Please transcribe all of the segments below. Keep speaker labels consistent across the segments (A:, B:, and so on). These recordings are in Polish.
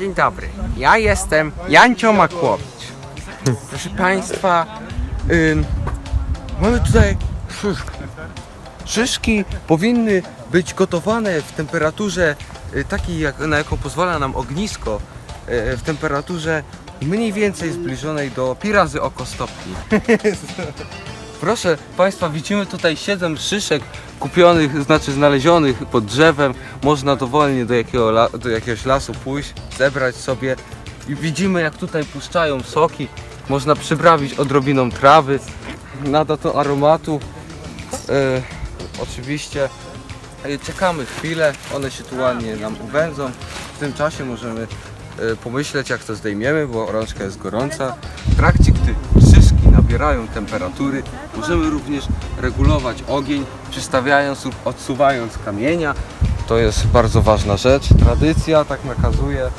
A: Dzień dobry, ja jestem Jancio Makłowicz. Proszę Państwa, ym, mamy tutaj szyszki. Szyszki powinny być gotowane w temperaturze y, takiej, jak, na jaką pozwala nam ognisko, y, w temperaturze mniej więcej zbliżonej do pi razy oko stopni. Proszę Państwa, widzimy tutaj 7 szyszek kupionych, znaczy znalezionych pod drzewem. Można dowolnie do, jakiego do jakiegoś lasu pójść, zebrać sobie i widzimy jak tutaj puszczają soki. Można przyprawić odrobiną trawy, nada to aromatu. E, oczywiście e, czekamy chwilę, one się tu ładnie nam uwędzą. W tym czasie możemy e, pomyśleć jak to zdejmiemy, bo rączka jest gorąca. W trakcie nabierają temperatury, możemy również regulować ogień, przystawiając lub odsuwając kamienia. To jest bardzo ważna rzecz. Tradycja tak nakazuje.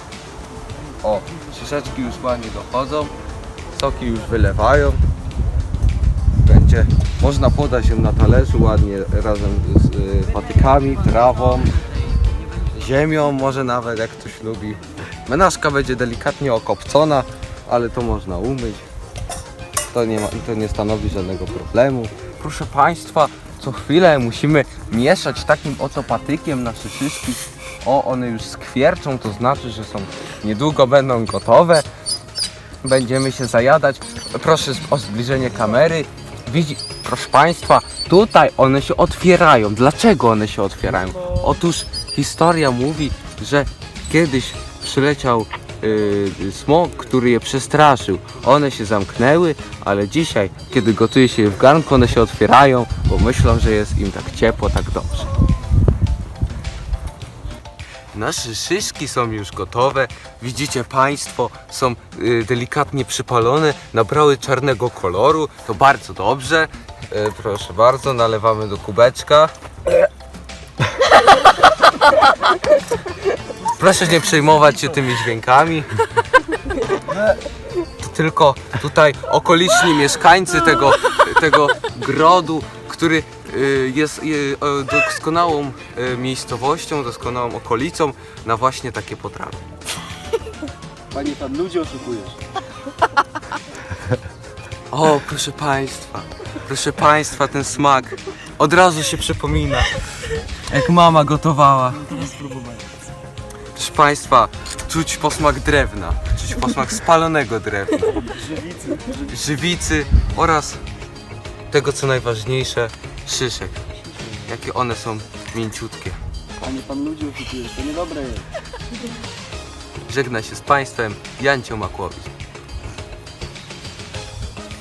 A: O, szyszeczki już ładnie dochodzą, soki już wylewają. Będzie można podać ją na talerzu ładnie razem z y, patykami, trawą, ziemią, może nawet jak ktoś lubi. Menażka będzie delikatnie okopcona, ale to można umyć. To nie, ma, to nie stanowi żadnego problemu. Proszę Państwa, co chwilę musimy mieszać takim oto patykiem nasze szyszki. O, one już skwierczą, to znaczy, że są niedługo będą gotowe. Będziemy się zajadać. Proszę o zbliżenie kamery. Widzi, proszę Państwa, tutaj one się otwierają. Dlaczego one się otwierają? Otóż historia mówi, że kiedyś przyleciał yy, smok, który je przestraszył. One się zamknęły, ale dzisiaj, kiedy gotuje się je w garnku, one się otwierają, bo myślą, że jest im tak ciepło, tak dobrze. Nasze szyszki są już gotowe. Widzicie Państwo, są y, delikatnie przypalone, nabrały czarnego koloru. To bardzo dobrze. E, proszę bardzo, nalewamy do kubeczka. Proszę nie przejmować się tymi dźwiękami. To tylko tutaj okoliczni mieszkańcy tego, tego grodu, który y, jest y, o, doskonałą y, miejscowością, doskonałą okolicą na właśnie takie potrawy.
B: Panie pan, ludzi oszukujesz.
A: O, proszę Państwa, proszę Państwa, ten smak od razu się przypomina, jak mama gotowała. Proszę Państwa, czuć posmak drewna, czuć posmak spalonego drewna,
B: Żywicy.
A: żywicy oraz tego, co najważniejsze, szyszek. Jakie one są mięciutkie.
B: Panie pan, ludzi oszukujesz. To niedobre jest.
A: Żegna się z Państwem, Jancio Makłowicz.